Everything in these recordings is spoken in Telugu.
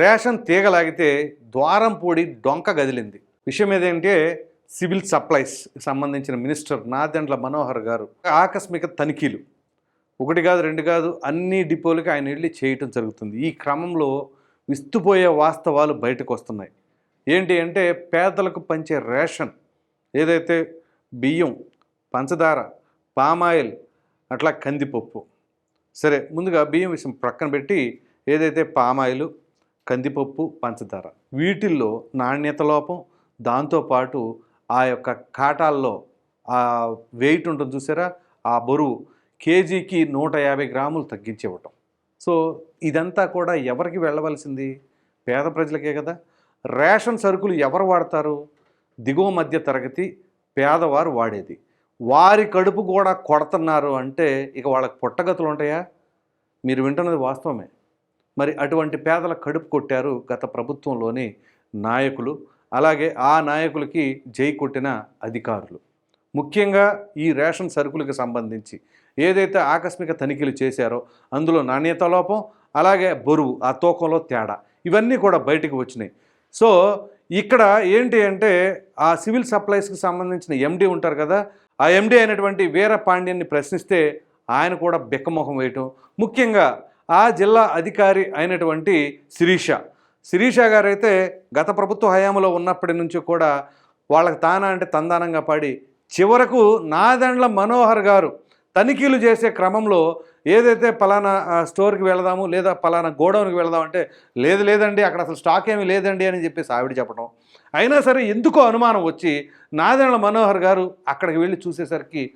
రేషన్ తీగలాగితే ద్వారం పూడి డొంక గదిలింది. విషయం ఏదంటే సివిల్ సప్లైస్ సంబంధించిన మినిస్టర్ నాదెండ్ల మనోహర్ గారు ఆకస్మిక తనిఖీలు. ఒకటి కాదు రెండు కాదు అన్ని డిపోలకి ఆయన వెళ్ళి చేయటం జరుగుతుంది. ఈ క్రమంలో విస్తుపోయే వాస్తవాలు బయటకు వస్తున్నాయి. ఏంటి అంటే పేదలకు పంచే రేషన్ ఏదైతే బియ్యం పంచదార పామాయిల్ అట్లా కందిపప్పు. సరే ముందుగా బియ్యం విషయం ప్రక్కన పెట్టి ఏదైతే పామాయిలు కందిపప్పు పంచదార. వీటిల్లో నాణ్యత లోపం దాంతోపాటు ఆ యొక్క కాటాల్లో ఆ వెయిట్ ఉంటుంది చూసారా? ఆ బరువు కేజీకి నూట యాభై గ్రాములు తగ్గించివ్వటం సో ఇదంతా కూడా ఎవరికి వెళ్ళవలసింది? పేద ప్రజలకే కదా. రేషన్ సరుకులు ఎవరు వాడతారు? దిగువ మధ్య తరగతి పేదవారు వాడేది. వారి కడుపు కూడా కొడుతున్నారు అంటే ఇక వాళ్ళకి పుట్టగతులు ఉంటాయా? మీరు వింటున్నది వాస్తవమే. మరి అటువంటి పేదల కడుపు కొట్టారు గత ప్రభుత్వంలోని నాయకులు. అలాగే ఆ నాయకులకి జై కొట్టిన అధికారులు. ముఖ్యంగా ఈ రేషన్ సరుకులకు సంబంధించి ఏదైతే ఆకస్మిక తనిఖీలు చేశారో అందులో నాణ్యత లోపం అలాగే బరువు ఆ తూకంలో తేడా ఇవన్నీ కూడా బయటకు వచ్చినాయి. సో ఇక్కడ ఏంటి అంటే ఆ సివిల్ సప్లైస్కి సంబంధించిన ఎండీ ఉంటారు కదా ఆ ఎండీ అయినటువంటి వీర పాండ్యాన్ని ప్రశ్నిస్తే ఆయన కూడా బెక్కమొహం వేయటం. ముఖ్యంగా ఆ జిల్లా అధికారి అయినటువంటి శిరీష. శిరీష గారైతే గత ప్రభుత్వ హయాంలో ఉన్నప్పటి నుంచి కూడా వాళ్ళకి తానా అంటే తందానంగా పాడి చివరకు నాదెండ్ల మనోహర్ గారు తనిఖీలు చేసే క్రమంలో ఏదైతే పలానా స్టోర్కి వెళదాము లేదా పలానా గోడౌన్కి వెళదాం అంటే లేదు లేదండి అక్కడ అసలు స్టాక్ ఏమీ లేదండి అని చెప్పేసి ఆవిడ చెప్పడం అయినా సరే ఎందుకో అనుమానం వచ్చి నాదెండ్ల మనోహర్ గారు అక్కడికి వెళ్ళి చూసేసరికి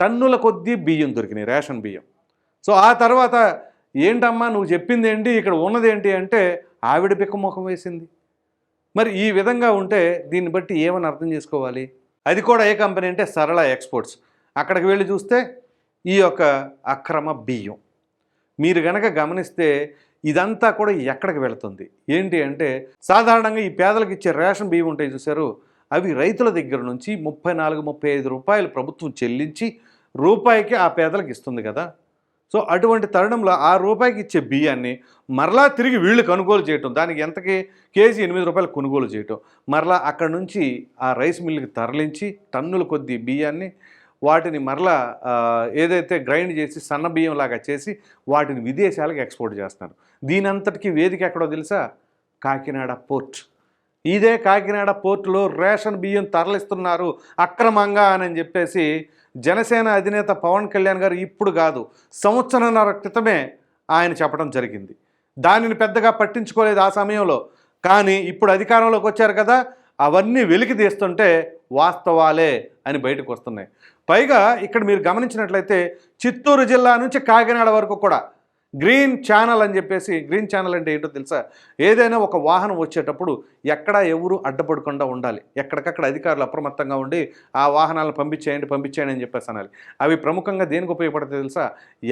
టన్నుల కొద్దీ బియ్యం దొరికినాయి రేషన్ బియ్యం. సో ఆ తర్వాత ఏంటమ్మా నువ్వు చెప్పింది ఏంటి? ఇక్కడ ఉన్నది ఏంటి అంటే ఆవిడ పిక్కముఖం వేసింది. మరి ఈ విధంగా ఉంటే దీన్ని బట్టి ఏమని అర్థం చేసుకోవాలి? అది కూడా ఏ కంపెనీ అంటే సరళ ఎక్స్పోర్ట్స్. అక్కడికి వెళ్ళి చూస్తే ఈ యొక్క అక్రమ బియ్యం. మీరు గనక గమనిస్తే ఇదంతా కూడా ఎక్కడికి వెళుతుంది? ఏంటి అంటే సాధారణంగా ఈ పేదలకు ఇచ్చే రేషన్ బియ్యం ఉంటాయి చూసారు అవి రైతుల దగ్గర నుంచి ముప్పై నాలుగు ముప్పై ఐదు రూపాయలు ప్రభుత్వం చెల్లించి రూపాయికి ఆ పేదలకు ఇస్తుంది కదా. సో అటువంటి తరుణంలో ఆ రూపాయికి ఇచ్చే బియ్యాన్ని మరలా తిరిగి వీళ్ళు కొనుగోలు చేయటం దానికి ఎంతకి కేజీ ఎనిమిది రూపాయలు కొనుగోలు చేయటం మరలా అక్కడ నుంచి ఆ రైస్ మిల్లుకి తరలించి టన్నుల కొద్ది బియ్యాన్ని వాటిని మరలా ఏదైతే గ్రైండ్ చేసి సన్న బియ్యం లాగా చేసి వాటిని విదేశాలకు ఎక్స్పోర్ట్ చేస్తున్నారు. దీనంతటికీ వేదిక ఎక్కడో తెలుసా? కాకినాడ పోర్ట్. ఇదే కాకినాడ పోర్టులో రేషన్ బియ్యం తరలిస్తున్నారు అక్రమంగా అని చెప్పేసి జనసేన అధినేత పవన్ కళ్యాణ్ గారు ఇప్పుడు కాదు సంవత్సరంన్నర క్రితమే ఆయన చెప్పడం జరిగింది. దానిని పెద్దగా పట్టించుకోలేదు ఆ సమయంలో. కానీ ఇప్పుడు అధికారంలోకి వచ్చారు కదా అవన్నీ వెలికి తీస్తుంటే వాస్తవాలే అని బయటకు వస్తున్నాయి. పైగా ఇక్కడ మీరు గమనించినట్లయితే చిత్తూరు జిల్లా నుంచి కాకినాడ వరకు కూడా గ్రీన్ ఛానల్ అని చెప్పేసి గ్రీన్ ఛానల్ అంటే ఏంటో తెలుసా? ఏదైనా ఒక వాహనం వచ్చేటప్పుడు ఎక్కడ ఎవరు అడ్డపడకుండా ఉండాలి. ఎక్కడికక్కడ అధికారులు అప్రమత్తంగా ఉండి ఆ వాహనాలను పంపించేయండి పంపించేయండి అని చెప్పేసి అనాలి. అవి ప్రముఖంగా దేనికి ఉపయోగపడతాయి తెలుసా?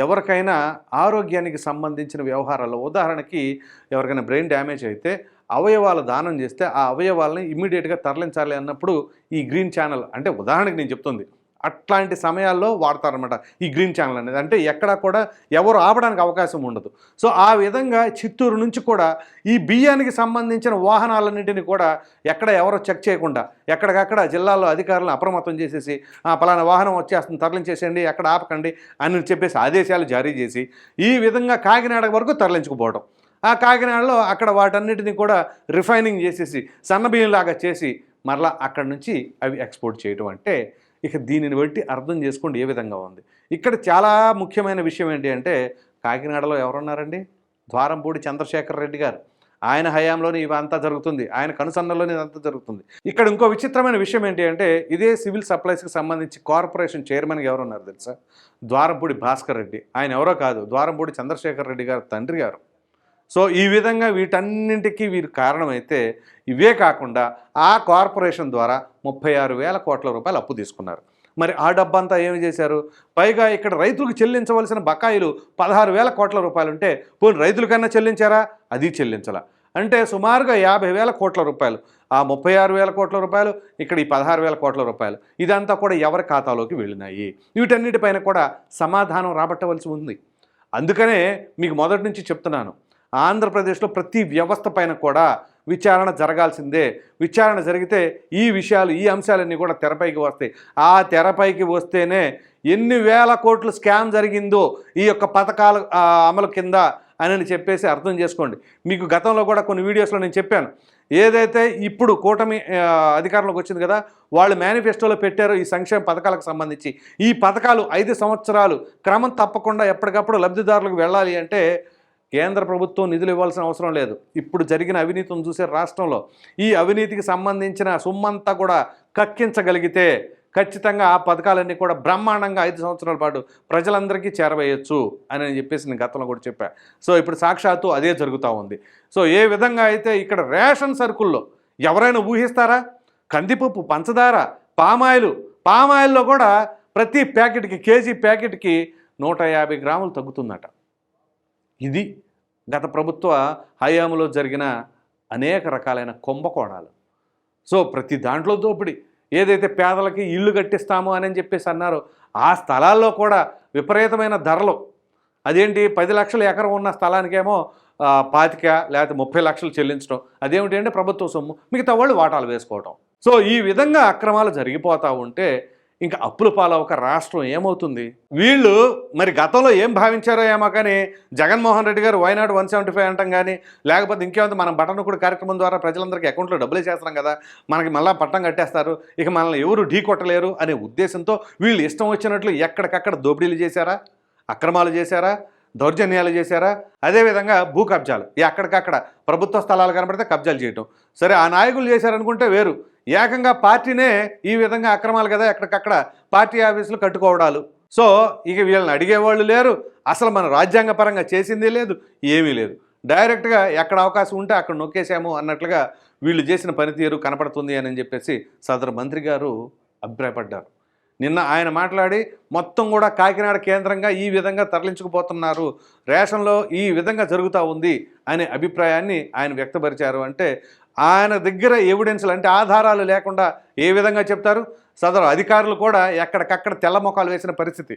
ఎవరికైనా ఆరోగ్యానికి సంబంధించిన వ్యవహారాల్లో. ఉదాహరణకి ఎవరికైనా బ్రెయిన్ డ్యామేజ్ అయితే అవయవాలు దానం చేస్తే ఆ అవయవాలని ఇమీడియట్గా తరలించాలి అన్నప్పుడు ఈ గ్రీన్ ఛానల్ అంటే ఉదాహరణకి నేను చెప్తుంది. అట్లాంటి సమయాల్లో వాడతారనమాట ఈ గ్రీన్ ఛానల్ అనేది. అంటే ఎక్కడా కూడా ఎవరు ఆపడానికి అవకాశం ఉండదు. సో ఆ విధంగా చిత్తూరు నుంచి కూడా ఈ బియ్యానికి సంబంధించిన వాహనాలన్నింటినీ కూడా ఎక్కడ ఎవరో చెక్ చేయకుండా ఎక్కడికక్కడ జిల్లాలో అధికారులను అప్రమత్తం చేసేసి పలానా వాహనం వచ్చేస్తుంది తరలించేసేయండి ఎక్కడ ఆపకండి అని చెప్పేసి ఆదేశాలు జారీ చేసి ఈ విధంగా కాకినాడ వరకు తరలించుకుపోవడం. ఆ కాకినాడలో అక్కడ వాటన్నిటిని కూడా రిఫైనింగ్ చేసేసి సన్నబియ్యంలాగా చేసి మరలా అక్కడ నుంచి అవి ఎక్స్పోర్ట్ చేయడం అంటే ఇక దీనిని బట్టి అర్థం చేసుకోండి ఏ విధంగా ఉంది. ఇక్కడ చాలా ముఖ్యమైన విషయం ఏంటి అంటే కాకినాడలో ఎవరున్నారండి? ద్వారంపూడి చంద్రశేఖర్ రెడ్డి గారు. ఆయన హయాంలోనే ఇవంతా జరుగుతుంది. ఆయన కనుసన్నలోనే ఇదంతా జరుగుతుంది. ఇక్కడ ఇంకో విచిత్రమైన విషయం ఏంటి అంటే ఇదే సివిల్ సప్లైస్కి సంబంధించి కార్పొరేషన్ చైర్మన్గా ఎవరున్నారు తెలుసా? ద్వారంపూడి భాస్కర్ రెడ్డి. ఆయన ఎవరో కాదు ద్వారంపూడి చంద్రశేఖర్ రెడ్డి గారు తండ్రి గారు. సో ఈ విధంగా వీటన్నింటికీ వీరు కారణమైతే ఇవే కాకుండా ఆ కార్పొరేషన్ ద్వారా ముప్పై ఆరు వేల కోట్ల రూపాయలు అప్పు తీసుకున్నారు. మరి ఆ డబ్బంతా ఏమి చేశారు? పైగా ఇక్కడ రైతులకు చెల్లించవలసిన బకాయిలు పదహారు వేల కోట్ల రూపాయలు ఉంటే పోనీ రైతులకన్నా చెల్లించారా? అది చెల్లించాల. అంటే సుమారుగా యాభై వేల కోట్ల రూపాయలు. ఆ ముప్పై ఆరు వేల కోట్ల రూపాయలు ఇక్కడ ఈ పదహారు వేల కోట్ల రూపాయలు ఇదంతా కూడా ఎవరి ఖాతాలోకి వెళ్ళినాయి? వీటన్నిటిపైన కూడా సమాధానం రాబట్టవలసి ఉంది. అందుకనే మీకు మొదటి నుంచి చెప్తున్నాను. ఆంధ్రప్రదేశ్లో ప్రతి వ్యవస్థ పైన కూడా విచారణ జరగాల్సిందే. విచారణ జరిగితే ఈ విషయాలు ఈ అంశాలన్నీ కూడా తెరపైకి వస్తాయి. ఆ తెరపైకి వస్తేనే ఎన్ని వేల కోట్లు స్కామ్ జరిగిందో ఈ యొక్క పథకాల అమలు కింద అని చెప్పేసి అర్థం చేసుకోండి. మీకు గతంలో కూడా కొన్ని వీడియోస్లో నేను చెప్పాను. ఏదైతే ఇప్పుడు కూటమి అధికారంలోకి వచ్చింది కదా వాళ్ళు మేనిఫెస్టోలో పెట్టారు ఈ సంక్షేమ పథకాలకు సంబంధించి. ఈ పథకాలు ఐదు సంవత్సరాలు క్రమం తప్పకుండా ఎప్పటికప్పుడు లబ్ధిదారులకు వెళ్ళాలి అంటే కేంద్ర ప్రభుత్వం నిధులు ఇవ్వాల్సిన అవసరం లేదు. ఇప్పుడు జరిగిన అవినీతిని చూసే రాష్ట్రంలో ఈ అవినీతికి సంబంధించిన సొమ్మంతా కూడా కక్కించగలిగితే ఖచ్చితంగా ఆ పథకాలన్నీ కూడా బ్రహ్మాండంగా ఐదు సంవత్సరాల పాటు ప్రజలందరికీ చేరవేయచ్చు అని చెప్పేసి నేను గతంలో కూడా చెప్పా. సో ఇప్పుడు సాక్షాత్తు అదే జరుగుతూ ఉంది. సో ఏ విధంగా అయితే ఇక్కడ రేషన్ సరుకుల్లో ఎవరైనా ఊహిస్తారా? కందిపప్పు పంచదార పామాయిలు పామాయిల్లో కూడా ప్రతి ప్యాకెట్కి కేజీ ప్యాకెట్కి నూట యాభై గ్రాములు తగ్గుతుందట. ఇది గత ప్రభుత్వ హయాంలో జరిగిన అనేక రకాలైన కుంభకోణాలు. సో ప్రతి దాంట్లో దోపిడీ. ఏదైతే పేదలకి ఇల్లు కట్టిస్తాము అని చెప్పేసి అన్నారో ఆ స్థలాల్లో కూడా విపరీతమైన ధరలు. అదేంటి? పది లక్షల ఎకరం ఉన్న స్థలానికేమో పాతిక లేకపోతే ముప్పై లక్షలు చెల్లించడం. అదేమిటి అంటే ప్రభుత్వ సొమ్ము. మిగతా వాళ్ళు వాటాలు వేసుకోవటం. సో ఈ విధంగా అక్రమాలు జరిగిపోతూ ఉంటే ఇంకా అప్పుల పాలవక రాష్ట్రం ఏమవుతుంది? వీళ్ళు మరి గతంలో ఏం భావించారో ఏమో కానీ జగన్మోహన్ రెడ్డి గారు వైనాడు వన్ సెవెంటీ ఫైవ్ అంటాం కానీ లేకపోతే ఇంకేమైతే మనం బటన్ కూడా కార్యక్రమం ద్వారా ప్రజలందరికీ అకౌంట్లో డబ్బులు చేస్తున్నాం కదా మనకి మళ్ళీ పట్టం కట్టేస్తారు ఇక మనల్ని ఎవరు ఢీ కొట్టలేరు అనే ఉద్దేశంతో వీళ్ళు ఇష్టం వచ్చినట్లు ఎక్కడికక్కడ దోపిడీలు చేశారా? అక్రమాలు చేశారా? దౌర్జన్యాలు చేశారా? అదేవిధంగా భూ కబ్జాలు. ఎక్కడికక్కడ ప్రభుత్వ స్థలాలు కనబడితే కబ్జాలు చేయటం. సరే ఆ నాయకులు చేశారనుకుంటే వేరు. ఏకంగా పార్టీనే ఈ విధంగా అక్రమాలు కదా ఎక్కడికక్కడ పార్టీ ఆఫీసులు కట్టుకోవడాలు. సో ఇక వీళ్ళని అడిగేవాళ్ళు లేరు. అసలు మన రాజ్యాంగపరంగా చేసిందే లేదు. ఏమీ లేదు. డైరెక్ట్గా ఎక్కడ అవకాశం ఉంటే అక్కడ నొక్కేసాము అన్నట్లుగా వీళ్ళు చేసిన పనితీరు కనపడుతుంది అని చెప్పేసి సదరు మంత్రి గారు అభిప్రాయపడ్డారు. నిన్న ఆయన మాట్లాడి మొత్తం కూడా కాకినాడ కేంద్రంగా ఈ విధంగా తరలించుకుపోతున్నారు. రేషన్లో ఈ విధంగా జరుగుతూ ఉంది అనే అభిప్రాయాన్ని ఆయన వ్యక్తపరిచారు. అంటే ఆయన దగ్గర ఎవిడెన్స్లు అంటే ఆధారాలు లేకుండా ఏ విధంగా చెప్తారు? సదరు అధికారులు కూడా ఎక్కడికక్కడ తెల్ల మొఖాలు వేసిన పరిస్థితి.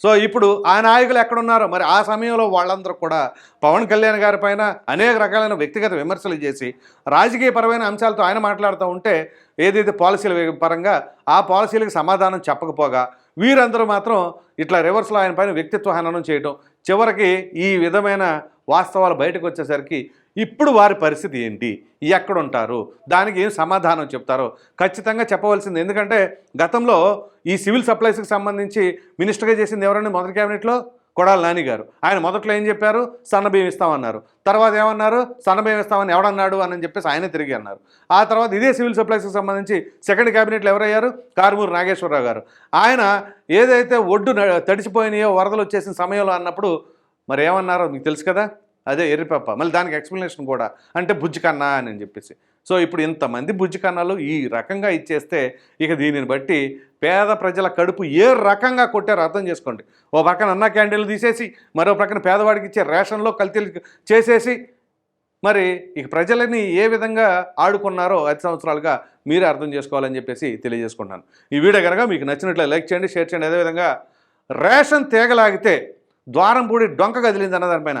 సో ఇప్పుడు ఆ నాయకులు ఎక్కడున్నారో మరి ఆ సమయంలో వాళ్ళందరూ కూడా పవన్ కళ్యాణ్ గారి పైన అనేక రకాలైన వ్యక్తిగత విమర్శలు చేసి రాజకీయపరమైన అంశాలతో ఆయన మాట్లాడుతూ ఉంటే ఏదైతే పాలసీల పరంగా ఆ పాలసీలకు సమాధానం చెప్పకపోగా వీరందరూ మాత్రం ఇట్లా రివర్స్లో ఆయన పైన వ్యక్తిత్వ హననం చేయటం చివరికి ఈ విధమైన వాస్తవాలు బయటకు వచ్చేసరికి ఇప్పుడు వారి పరిస్థితి ఏంటి? ఎక్కడుంటారు? దానికి ఏం సమాధానం చెప్తారో ఖచ్చితంగా చెప్పవలసింది. ఎందుకంటే గతంలో ఈ సివిల్ సప్లైస్కి సంబంధించి మినిస్టర్గా చేసింది ఎవరండి? మొదటి క్యాబినెట్లో కొడాలి నాని గారు. ఆయన మొదట్లో ఏం చెప్పారు? సన్నబియ్యం ఇస్తామన్నారు. తర్వాత ఏమన్నారు? సన్నబియ్యం ఇస్తామని ఎవడన్నాడు? అని చెప్పేసి ఆయనే తిరిగి అన్నారు. ఆ తర్వాత ఇదే సివిల్ సప్లైస్కి సంబంధించి సెకండ్ క్యాబినెట్లో ఎవరయ్యారు? కారుమూరు నాగేశ్వరరావు గారు. ఆయన ఏదైతే ఒడ్డు న- తడిసిపోయినాయో వరదలు వచ్చేసిన సమయంలో అన్నప్పుడు మరి ఏమన్నారో? మీకు తెలుసు కదా? అదే ఎర్రిపప్ప. మళ్ళీ దానికి ఎక్స్ప్లెనేషన్ కూడా. అంటే బుజ్జి కన్నా అని చెప్పేసి. సో ఇప్పుడు ఇంతమంది బుజ్జి కన్నాలు ఈ రకంగా ఇచ్చేస్తే ఇక దీనిని బట్టి పేద ప్రజల కడుపు ఏ రకంగా కొట్టారో అర్థం చేసుకోండి. ఓ పక్కన అన్న క్యాండిల్ తీసేసి మరో పక్కన పేదవాడికి ఇచ్చే రేషన్లో కల్తీలు చేసేసి మరి ఇక ప్రజలని ఏ విధంగా ఆడుకున్నారో ఐదు సంవత్సరాలుగా మీరే అర్థం చేసుకోవాలని చెప్పేసి తెలియజేసుకుంటున్నాను. ఈ వీడియో కనుక మీకు నచ్చినట్లు లైక్ చేయండి షేర్ చేయండి. అదేవిధంగా రేషన్ తేగలాగితే ద్వారం పూడి డొంక కదిలింది అన్న దానిపైన